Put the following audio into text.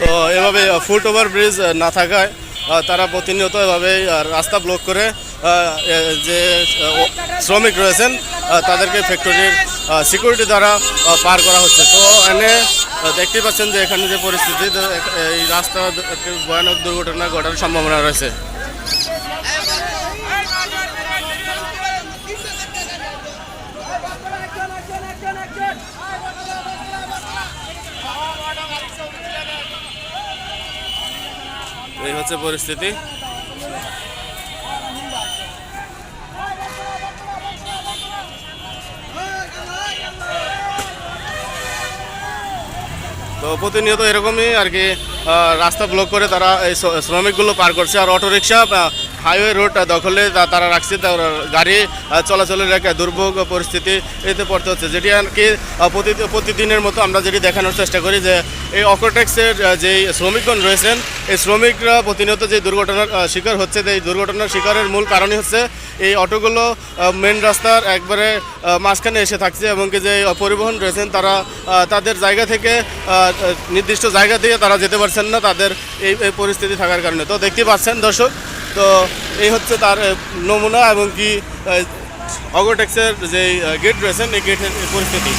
তো এভাবে foot over bridge না থাকায় তারা প্রতিনিয়ত এভাবে রাস্তা ব্লক করে যে শ্রমিক রয়েছেন তাদেরকে ফ্যাক্টরির সিকিউরিটি দ্বারা পার করা হচ্ছে। তো এনে দেখতে পাচ্ছেন যে এখানে যে পরিস্থিতি এই রাস্তা ভয়ানক দুর্ঘটনা ঘটার সম্ভাবনা রয়েছে। এই হচ্ছে পরিস্থিতি। তো প্রতিনিয়ত এরকমই আর কি রাস্তা ব্লক করে তারা এই শ্রমিকগুলো পার করছে। আর অটোরিকশা হাইওয়ে রোড দখলে তারা রাখছে। গাড়ি চলাচলের একটা দুর্ভোগ পরিস্থিতি এতে পড়তে হচ্ছে। যেটি আর কি প্রতি- প্রতিদিনের মতো আমরা যেটি দেখানোর চেষ্টা করি যে, এই অটোট্যাক্সের যেই শ্রমিকগণ রয়েছেন, এই শ্রমিকরা প্রতিনিয়ত যে দুর্ঘটনার শিকার হচ্ছে এই দুর্ঘটনার শিকারের মূল কারণই হচ্ছে এই অটোগুলো মেন রাস্তার একবারে মাঝখানে এসে থাকছে এবং কি যে পরিবহন রয়েছেন, তারা তাদের জায়গা থেকে নির্দিষ্ট জায়গা দিয়ে তারা যেতে পারছেন না, তাদের এই পরিস্থিতি থাকার কারণে। তো দেখতে পাচ্ছেন দর্শক তো এই হচ্ছে তার নমুনা এবং কি অগোটেক্সের যে গেট রয়েছেন এই গেটের পরিস্থিতি।